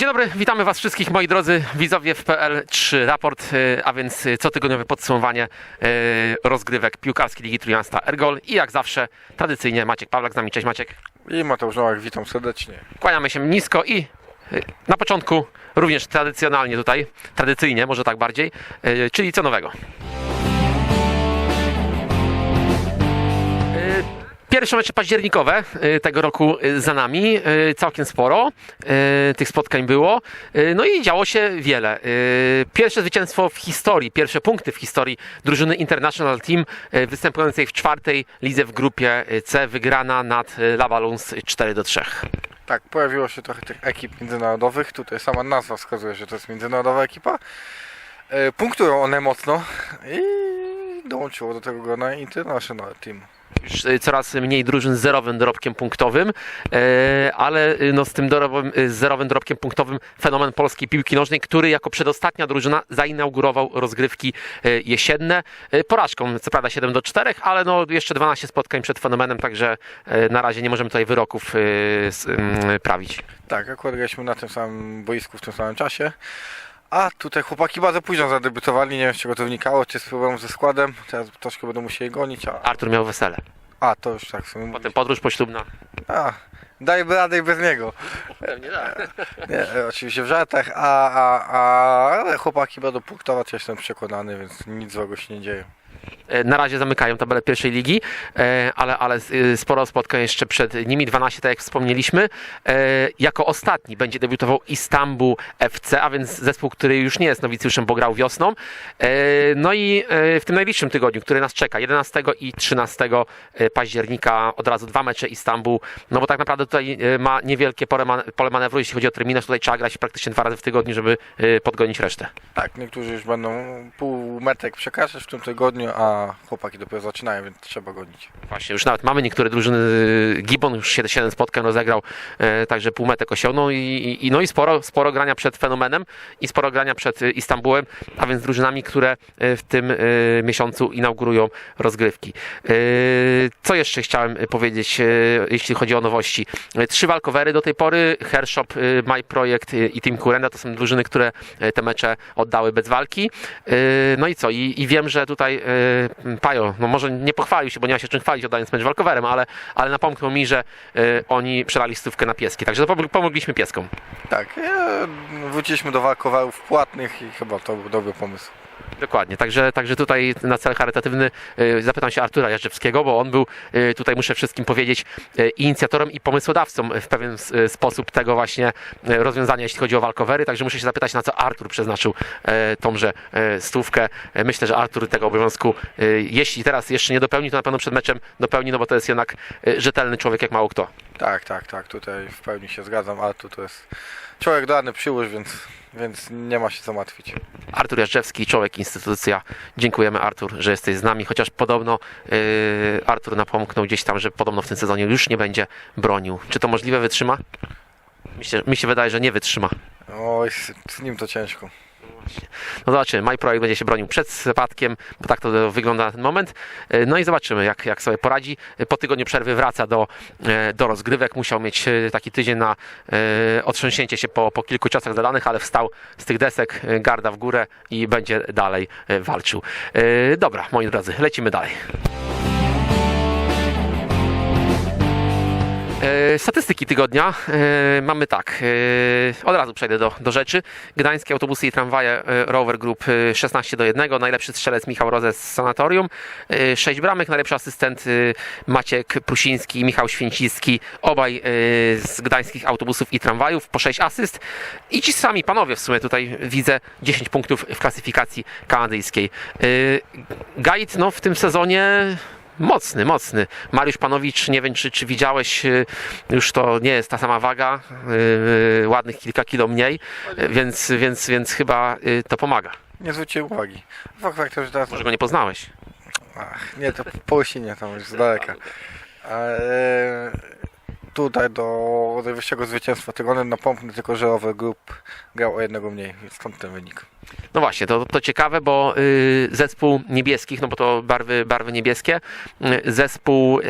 Dzień dobry, witamy Was wszystkich, moi drodzy widzowie w PL3 Raport, e, a więc cotygodniowe podsumowanie e, rozgrywek piłkarskiej Ligi Trójmiasta Ergol i jak zawsze, tradycyjnie Maciek Pawlak z nami. Cześć Maciek. I Mateusz Nowak, witam serdecznie. Kłaniamy się nisko i e, na początku również tradycjonalnie tutaj, tradycyjnie może tak bardziej, czyli co nowego. Pierwsze mecze październikowe e, tego roku e, za nami, e, całkiem sporo tych spotkań było, no i działo się wiele. Pierwsze zwycięstwo w historii, pierwsze punkty w historii drużyny International Team występującej w czwartej lidze w grupie C, wygrana nad Lavalons 4 do 3. Tak, pojawiło się trochę tych ekip międzynarodowych. Tutaj sama nazwa wskazuje, że to jest międzynarodowa ekipa. Punktują one mocno i dołączyło do tego grona International Team. Coraz mniej drużyn z zerowym dorobkiem punktowym, e, ale e, no, z tym dorobem, e, z zerowym dorobkiem punktowym fenomen polskiej piłki nożnej, który jako przedostatnia drużyna zainaugurował rozgrywki e, jesienne e, porażką, co prawda 7 do 4, ale no, jeszcze 12 spotkań przed fenomenem, także na razie nie możemy tutaj wyroków prawić. Tak, akurat graliśmy na tym samym boisku w tym samym czasie. A tutaj chłopaki bardzo późno zadebiutowali, nie wiem z czego to wynikało, czy z problemem ze składem. Teraz troszkę będą musieli gonić, a, Artur miał wesele, a to już tak w sumie potem podróż poślubna. A, dajmy radę i bez niego. Pewnie tak. Nie, oczywiście w żartach, a, a, a ale chłopaki będą punktować, jestem przekonany, więc nic złego się nie dzieje. E, Na razie zamykają tabelę pierwszej ligi, e, ale, ale e, sporo spotkań jeszcze przed nimi, 12, tak jak wspomnieliśmy. Jako ostatni będzie debiutował Istanbul FC, a więc zespół, który już nie jest nowicjuszem, bo grał wiosną. No i w tym najbliższym tygodniu, który nas czeka, 11 i 13 października, od razu dwa mecze Istanbul, no bo tak naprawdę tutaj ma niewielkie pole man- pole manewru, jeśli chodzi o terminarz, tutaj trzeba grać praktycznie dwa razy w tygodniu, żeby podgonić resztę. Tak, niektórzy już będą pół metek przekraczać w tym tygodniu, a chłopaki dopiero zaczynają, więc trzeba gonić. Właśnie, już nawet mamy niektóre drużyny. Gibbon już 7 spotkań rozegrał, e, także półmetek osiągnął i, i, no i sporo, sporo grania przed fenomenem i sporo grania przed e, Istambułem, a więc drużynami, które e, w tym e, miesiącu inaugurują rozgrywki. E, Co jeszcze chciałem e, powiedzieć, e, jeśli chodzi o nowości? Trzy walkowery do tej pory, Hershop, My Projekt e, i Team Kurenda to są drużyny, które te mecze oddały bez walki. No i co? I, i wiem, że tutaj Pajo, no może nie pochwalił się, bo nie ma się czym chwalić oddając mecz walkowerem, ale, ale napomknął mi, że e, oni przelali stówkę na pieski. Także pomogliśmy pieskom. Tak, wróciliśmy do walkowerów płatnych i chyba to był dobry pomysł. Dokładnie, także, także tutaj na cel charytatywny e, zapytam się Artura Jarzewskiego, bo on był e, tutaj, muszę wszystkim powiedzieć, e, inicjatorem i pomysłodawcą w pewien sposób tego właśnie rozwiązania, jeśli chodzi o walkowery, także muszę się zapytać, na co Artur przeznaczył tąże stówkę. Myślę, że Artur tego obowiązku, jeśli teraz jeszcze nie dopełni, to na pewno przed meczem dopełni, no bo to jest jednak rzetelny człowiek jak mało kto. Tak, tak, tak, tutaj w pełni się zgadzam, ale tu to jest człowiek dany przyłóż, więc, więc nie ma się co martwić. Artur Jarzewski, człowiek, instytucja. Dziękujemy Artur, że jesteś z nami, chociaż podobno yy, Artur napomknął gdzieś tam, że podobno w tym sezonie już nie będzie bronił. Czy to możliwe wytrzyma? Mi się, mi się wydaje, że nie wytrzyma. Oj, z, z nim to ciężko. No zobaczymy, My Projekt będzie się bronił przed spadkiem, bo tak to wygląda na ten moment. Yy, No i zobaczymy, jak, jak sobie poradzi. Yy, Po tygodniu przerwy wraca do, yy, do rozgrywek. Musiał mieć taki tydzień na otrząśnięcie się po, po kilku ciosach zadanych, ale wstał z tych desek, garda w górę i będzie dalej walczył. Dobra, moi drodzy, lecimy dalej. Statystyki tygodnia e, mamy tak. e, Od razu przejdę do, do rzeczy. Gdańskie autobusy i tramwaje e, Rover Group e, 16 do 1. Najlepszy strzelec Michał Rozes z Sanatorium. 6 bramek. Najlepszy asystent e, Maciek Prusiński i Michał Święciski. Obaj e, z gdańskich autobusów i tramwajów po 6 asyst. I ci sami panowie w sumie tutaj widzę 10 punktów w klasyfikacji kanadyjskiej. E, Guide no, w tym sezonie Mocny, mocny. Mariusz Panowicz, nie wiem czy, czy widziałeś, y, już to nie jest ta sama waga, y, ładnych kilka kilo mniej, y, więc, więc, więc chyba y, to pomaga. Nie zwróciłem uwagi. Fakt faktem, że teraz... Może go nie poznałeś. Ach, nie, to po tam już z daleka. Ale tutaj do najwyższego zwycięstwa tygodnia napomknę tylko, że Rower Group grał o jednego mniej, więc stąd ten wynik. No właśnie, to, to ciekawe, bo y, zespół niebieskich, no bo to barwy, barwy niebieskie, y, zespół y,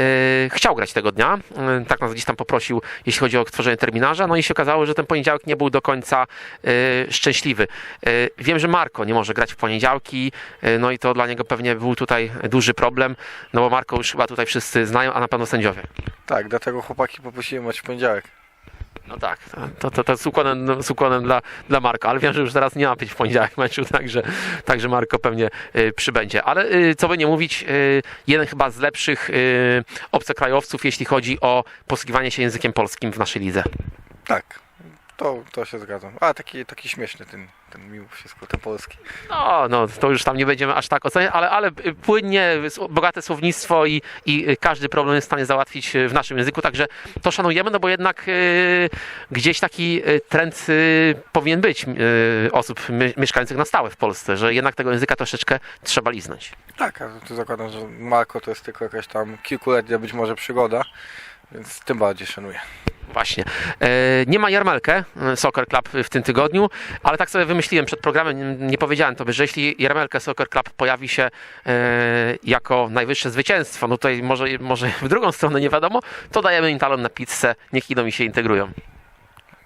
chciał grać tego dnia, y, tak nas gdzieś tam poprosił, jeśli chodzi o tworzenie terminarza, no i się okazało, że ten poniedziałek nie był do końca y, szczęśliwy. Y, wiem, że Marko nie może grać w poniedziałki, no i to dla niego pewnie był tutaj duży problem, no bo Marko już chyba tutaj wszyscy znają, a na pewno sędziowie. Tak, dlatego chłopaki poprosiłem mać w poniedziałek. No tak, to, to, to z ukłonem, z ukłonem dla, dla Marka, ale wiem, że już teraz nie ma być w poniedziałek meczu, także, także Marko pewnie y, przybędzie. Ale y, co by nie mówić, y, jeden chyba z lepszych y, obcokrajowców, jeśli chodzi o posługiwanie się językiem polskim w naszej lidze. Tak, to, to się zgadzam. A taki, taki śmieszny ten, ten mimo wszystko, ten polski. No, no, to już tam nie będziemy aż tak oceniać, ale, ale płynnie, bogate słownictwo i, i każdy problem jest w stanie załatwić y, w naszym języku, także to szanujemy, no bo jednak y, gdzieś taki y, trend y, powinien być y, osób my, mieszkających na stałe w Polsce, że jednak tego języka troszeczkę trzeba liznąć. Tak, a tu zakładam, że Marko to jest tylko jakaś tam kilkuletnia być może przygoda, więc tym bardziej szanuję. Właśnie. E, Nie ma Jarmelkę e, Soccer Club w tym tygodniu, ale tak sobie wymyśliłem przed programem, nie- powiedziałem tobie, że jeśli Jarmelkę Soccer Club pojawi się e, jako najwyższe zwycięstwo, no tutaj może, może w drugą stronę nie wiadomo, to dajemy im talon na pizzę, niech idą i się integrują.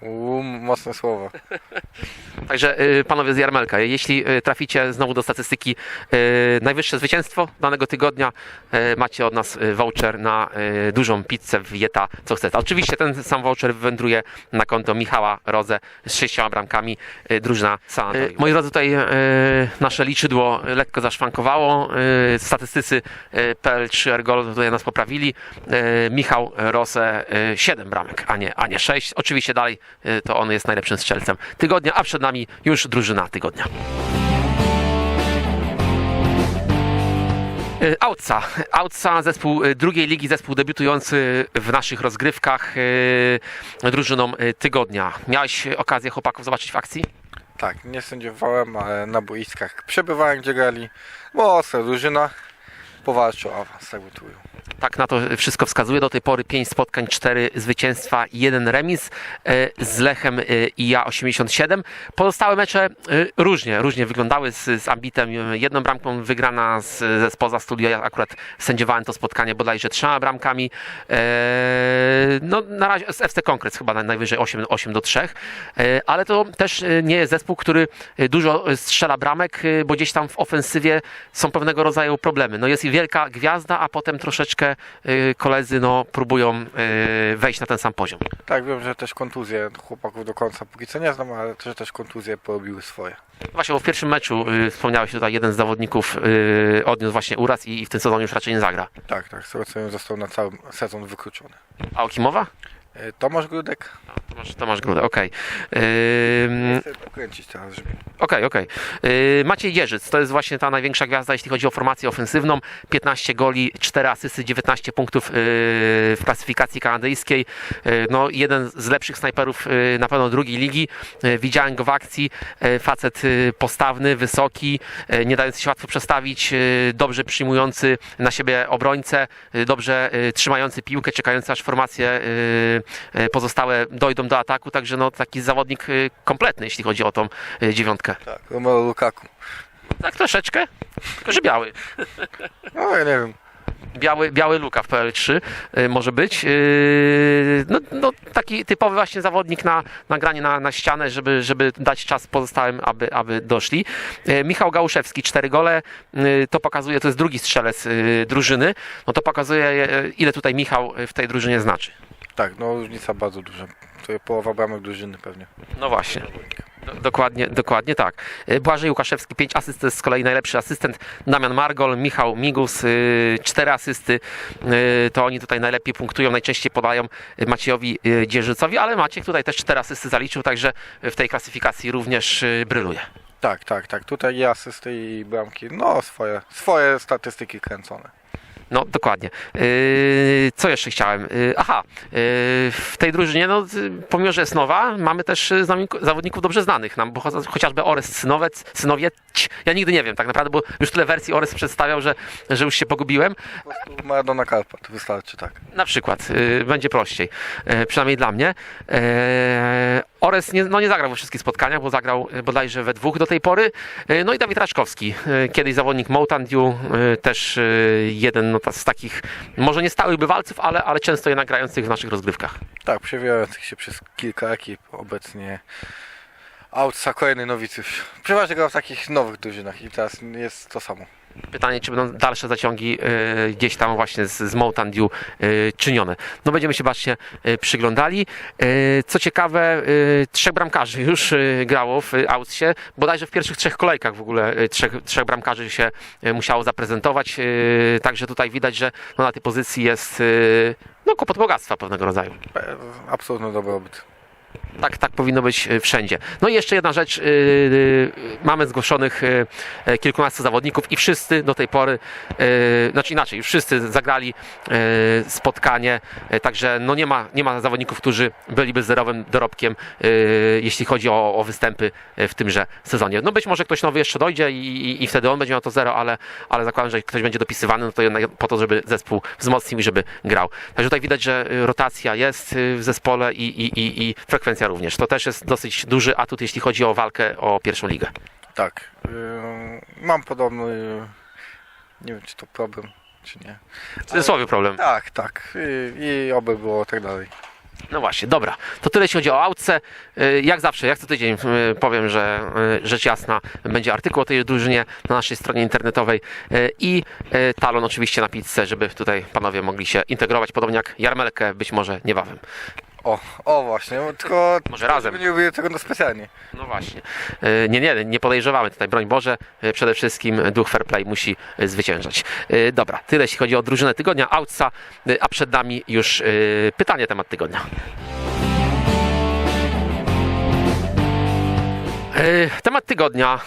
Uuu, mocne słowa. Także y, panowie z Jarmelka, jeśli y, traficie znowu do statystyki y, najwyższe zwycięstwo danego tygodnia, macie od nas voucher na dużą pizzę w Jeta, co chcecie. Oczywiście ten sam voucher wędruje na konto Michała Rodze z sześcioma bramkami, drużyna Sanatorium. Y, moi drodzy, tutaj nasze liczydło lekko zaszwankowało. Statystycy y, PL3 Ergol tutaj nas poprawili. Michał Rose 7 bramek, a nie, a nie 6. Oczywiście dalej to on jest najlepszym strzelcem tygodnia, a przed nami już drużyna tygodnia. Y, Outsa. Outsa, zespół y, drugiej ligi, zespół debiutujący w naszych rozgrywkach drużyną tygodnia. Miałeś okazję chłopaków zobaczyć w akcji? Tak, nie sędziowałem, ale na boiskach przebywałem, gdzie grali. Mocna drużyna, powalczył o awans, tak tu. Tak na to wszystko wskazuje. Do tej pory 5 spotkań, 4 zwycięstwa, 1 remis e, z Lechem e, i ja 87. Pozostałe mecze e, różnie, różnie wyglądały z, z ambitem. Jedną bramką wygrana z, spoza studia. Ja akurat sędziowałem to spotkanie bodajże trzema bramkami. E, No na razie z FC Konkret chyba na- najwyżej 8, 8 do 3. E, Ale to też e, nie jest zespół, który dużo strzela bramek, bo gdzieś tam w ofensywie są pewnego rodzaju problemy. No jest i wielka gwiazda, a potem troszeczkę koledzy no, próbują wejść na ten sam poziom. Tak, wiem, że też kontuzje chłopaków do końca póki co nie znam, ale że też kontuzje porobiły swoje. Właśnie, bo w pierwszym meczu y, wspomniałeś tutaj, jeden z zawodników y, odniósł właśnie uraz i, i w tym sezonie już raczej nie zagra. Tak, tak, z został na cały sezon wykluczony. A o kim mowa? E, Tomasz Grudek? Tomasz, Tomasz Grudę, okej. Ym, Chcę pokręcić teraz, żeby... Okej, okej. Yy, Maciej Dzierżyc to jest właśnie ta największa gwiazda, jeśli chodzi o formację ofensywną. 15 goli, 4 asysty, 19 punktów yy, w klasyfikacji kanadyjskiej. Yy, No, jeden z lepszych snajperów yy, na pewno drugiej ligi. Yy, Widziałem go w akcji. Yy, Facet yy, postawny, wysoki, yy, nie dający się łatwo przestawić, yy, dobrze przyjmujący na siebie obrońcę, yy, dobrze yy, trzymający piłkę, czekający aż formacje yy, yy, pozostałe dojdą do ataku. Także no, taki zawodnik yy, kompletny, jeśli chodzi o tą yy, dziewiątkę. Tak, Romelu Lukaku. Tak troszeczkę, tylko że biały. No ja nie wiem. Biały, biały Luka w PL3 y, może być. Yy, No, no, taki typowy właśnie zawodnik na, na granie na, na ścianę, żeby, żeby dać czas pozostałym, aby, aby doszli. Yy, Michał Gałuszewski, cztery gole. Yy, To pokazuje, to jest drugi strzelec drużyny. No to pokazuje, ile tutaj Michał w tej drużynie znaczy. Tak, no różnica bardzo duża. To jest połowa bramek drużyny pewnie. No właśnie. Do- Dokładnie, dokładnie tak. Y, Błażej Łukaszewski, 5 asyst, to jest z kolei najlepszy asystent. Damian Margol, Michał Migus, 4 asysty. Y, To oni tutaj najlepiej punktują, najczęściej podają Maciejowi Dzierżycowi, ale Maciek tutaj też 4 asysty zaliczył, także w tej klasyfikacji również bryluje. Tak, tak, tak. Tutaj i asysty i bramki. No swoje, swoje statystyki kręcone. No, dokładnie. Yy, co jeszcze chciałem? Yy, aha, yy, w tej drużynie, no, pomimo, że jest nowa, mamy też y, zawodników dobrze znanych nam, bo cho- chociażby Orest Synowec, Synowiec, Ja nigdy nie wiem tak naprawdę, bo już tyle wersji Ores przedstawiał, że, że już się pogubiłem. Po Maradona Karpat, wystarczy tak. Na przykład, y, będzie prościej, y, przynajmniej dla mnie. E, Ores nie, no nie zagrał we wszystkich spotkaniach, bo zagrał y, bodajże we dwóch do tej pory. Y, No i Dawid Raczkowski, y, kiedyś zawodnik Mountain też jeden no, z takich, może nie stałych bywalców, ale, ale często jednak grających w naszych rozgrywkach. Tak, przewijających się przez kilka ekip, obecnie Outsa, kolejny nowicjusz. Przeważnie grał w takich nowych drużynach i teraz jest to samo. Pytanie, czy będą dalsze zaciągi y, gdzieś tam właśnie z, z Mountain Dew y, czynione. No będziemy się bacznie y, przyglądali. Co ciekawe, trzech bramkarzy już grało w Outsie. Bodajże w pierwszych trzech kolejkach w ogóle trzech, trzech bramkarzy się musiało zaprezentować. Także tutaj widać, że no, na tej pozycji jest no, kłopot bogactwa pewnego rodzaju. Absolutny dobrobyt. Tak, tak powinno być y, wszędzie. No i jeszcze jedna rzecz. y, y, Mamy zgłoszonych kilkunastu zawodników i wszyscy do tej pory, znaczy inaczej, wszyscy zagrali spotkanie, także no nie ma, nie ma zawodników, którzy byliby zerowym dorobkiem, jeśli chodzi o, o występy w tymże sezonie. No być może ktoś nowy jeszcze dojdzie i, i, i wtedy on będzie miał to zero, ale, ale zakładam, że ktoś będzie dopisywany, no to jednak po to, żeby zespół wzmocnił i żeby grał. Także tutaj widać, że rotacja jest w zespole i, i, i, i frekwencja również. To też jest dosyć duży atut, jeśli chodzi o walkę o pierwszą ligę. Tak. Mam podobny. Nie wiem, czy to problem, czy nie. W cudzysłowie problem. Tak, tak. I, i oby było tak dalej. No właśnie, dobra. To tyle jeśli chodzi o autce. Y, Jak zawsze, jak co tydzień y, powiem, że y, rzecz jasna będzie artykuł o tej drużynie na naszej stronie internetowej y, i y, talon oczywiście na pizzę, żeby tutaj panowie mogli się integrować, podobnie jak jarmelkę być może niebawem. O, o właśnie, tylko. Może razem. Nie robię tego no specjalnie. No właśnie. Y, Nie, nie, nie podejrzewamy tutaj, broń Boże. Y, Przede wszystkim duch fair play musi y, zwyciężać. Dobra, tyle jeśli chodzi o drużynę tygodnia, outsa, a przed nami już pytanie temat tygodnia. Temat tygodnia.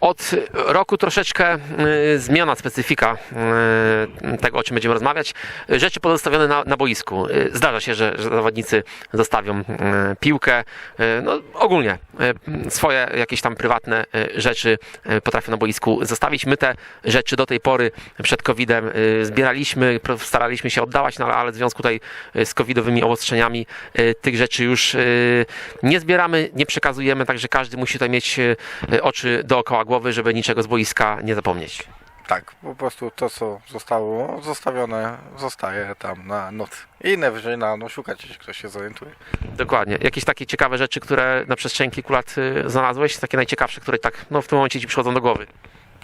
Od roku troszeczkę y, zmiana specyfika y, tego, o czym będziemy rozmawiać. Rzeczy pozostawione na, na boisku. Y, Zdarza się, że, że zawodnicy zostawią piłkę. No, ogólnie swoje jakieś tam prywatne rzeczy potrafią na boisku zostawić. My te rzeczy do tej pory przed COVID-em zbieraliśmy, staraliśmy się oddawać, no, ale w związku tutaj z covidowymi obostrzeniami tych rzeczy już nie zbieramy, nie przekazujemy, także każdy musi tutaj mieć oczy dookoła głowy, żeby niczego z boiska nie zapomnieć. Tak, po prostu to, co zostało zostawione, zostaje tam na noc. I najwyżej na no, szukać, jeśli ktoś się zorientuje. Dokładnie. Jakieś takie ciekawe rzeczy, które na przestrzeni kilku lat y, znalazłeś, takie najciekawsze, które tak no, w tym momencie ci przychodzą do głowy.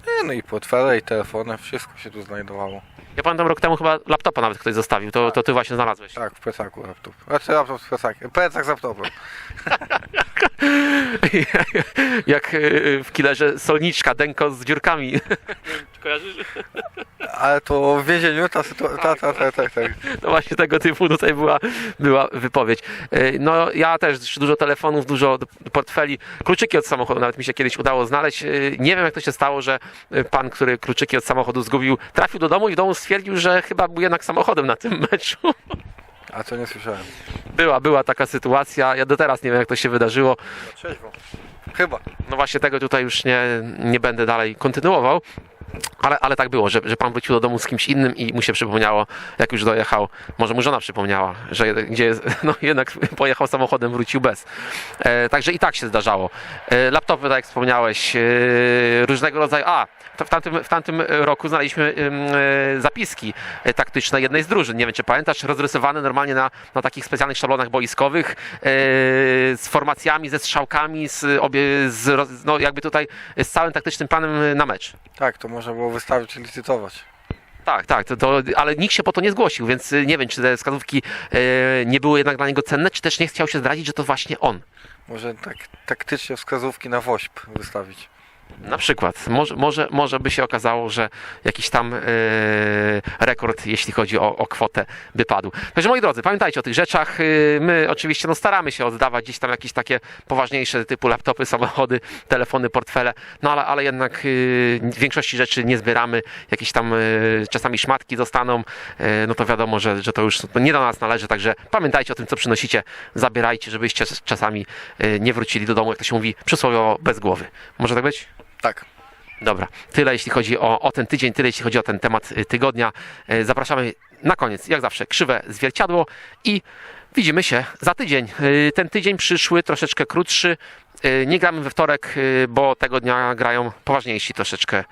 E, No i portfele, i telefony, wszystko się tu znajdowało. Ja pamiętam rok temu chyba laptopa nawet ktoś zostawił, to, to ty właśnie znalazłeś. Tak, w plecaku laptop. Znaczy laptop z plecakiem. Plecak z laptopem. Jak y, w killerze solniczka, denko z dziurkami. Kojarzysz? Ale to w więzieniu ta sytuacja. Tak, tak, tak, tak, tak. No właśnie tego typu tutaj była, była wypowiedź. Y, No ja też dużo telefonów, dużo portfeli, kluczyki od samochodu nawet mi się kiedyś udało znaleźć. Y, Nie wiem jak to się stało, że pan, który kluczyki od samochodu zgubił, trafił do domu i w domu stwierdził, że chyba był jednak samochodem na tym meczu. A co nie słyszałem. Była, była taka sytuacja. Ja do teraz nie wiem jak to się wydarzyło. Trzeźwo. Chyba. No właśnie tego tutaj już nie, nie będę dalej kontynuował. Ale, ale tak było, że, że pan wrócił do domu z kimś innym i mu się przypomniało, jak już dojechał, może mu żona przypomniała, że gdzie jest, no jednak pojechał samochodem, wrócił bez. E, także i tak się zdarzało. E, laptopy, tak jak wspomniałeś, e, różnego rodzaju. A, w tamtym, w tamtym roku znaleźliśmy e, zapiski e, taktyczne jednej z drużyn. Nie wiem, czy pamiętasz, rozrysowane normalnie na, na takich specjalnych szablonach boiskowych e, z formacjami, ze strzałkami, z, obie, z, no jakby tutaj z całym taktycznym planem na mecz. Tak, to można było wystawić i licytować. Tak, tak, to, to, ale nikt się po to nie zgłosił, więc y, nie wiem, czy te wskazówki e, nie były jednak dla niego cenne, czy też nie chciał się zdradzić, że to właśnie on. Może tak taktycznie wskazówki na WOŚP wystawić. Na przykład, może, może, może by się okazało, że jakiś tam e, rekord, jeśli chodzi o, o kwotę, by padł. Także moi drodzy, pamiętajcie o tych rzeczach. E, My oczywiście no, staramy się oddawać gdzieś tam jakieś takie poważniejsze typu laptopy, samochody, telefony, portfele, no ale, ale jednak w większości rzeczy nie zbieramy. Jakieś tam czasami szmatki zostaną, no to wiadomo, że, że to już nie do nas należy, także pamiętajcie o tym, co przynosicie, zabierajcie, żebyście czasami nie wrócili do domu, jak to się mówi, przysłowiowo bez głowy. Może tak być? Tak. Dobra, tyle jeśli chodzi o, o ten tydzień, tyle jeśli chodzi o ten temat y, tygodnia. Y, Zapraszamy na koniec, jak zawsze, krzywe zwierciadło i widzimy się za tydzień. Y, Ten tydzień przyszły troszeczkę krótszy. Y, Nie gramy we wtorek, bo tego dnia grają poważniejsi troszeczkę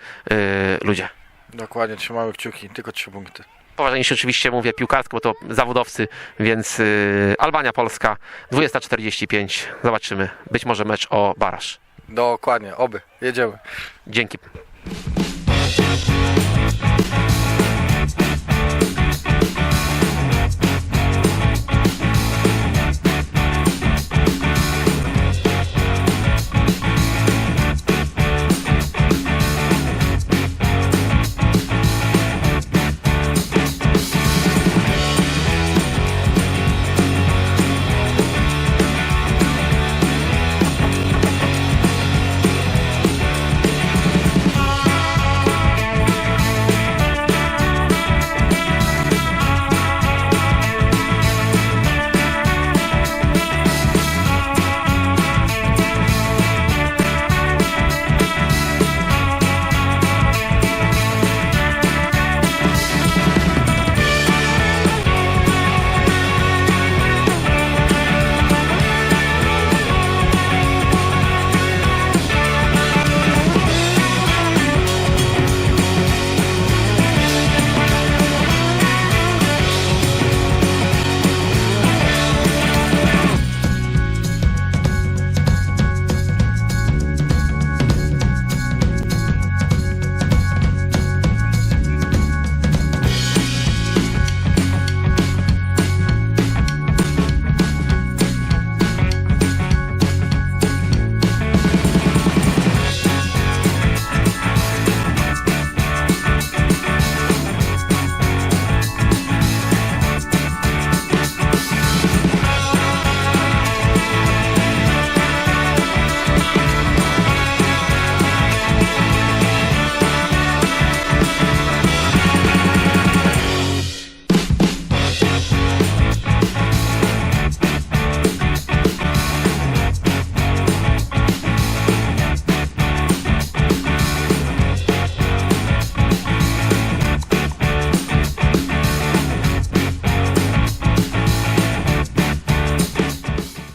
ludzie. Dokładnie, trzymamy kciuki, tylko trzy punkty. Poważniejsi oczywiście mówię piłkarsko, bo to zawodowcy, więc Albania, Polska, 20.45. Zobaczymy. Być może mecz o baraż. Dokładnie, oby. Jedziemy. Dzięki.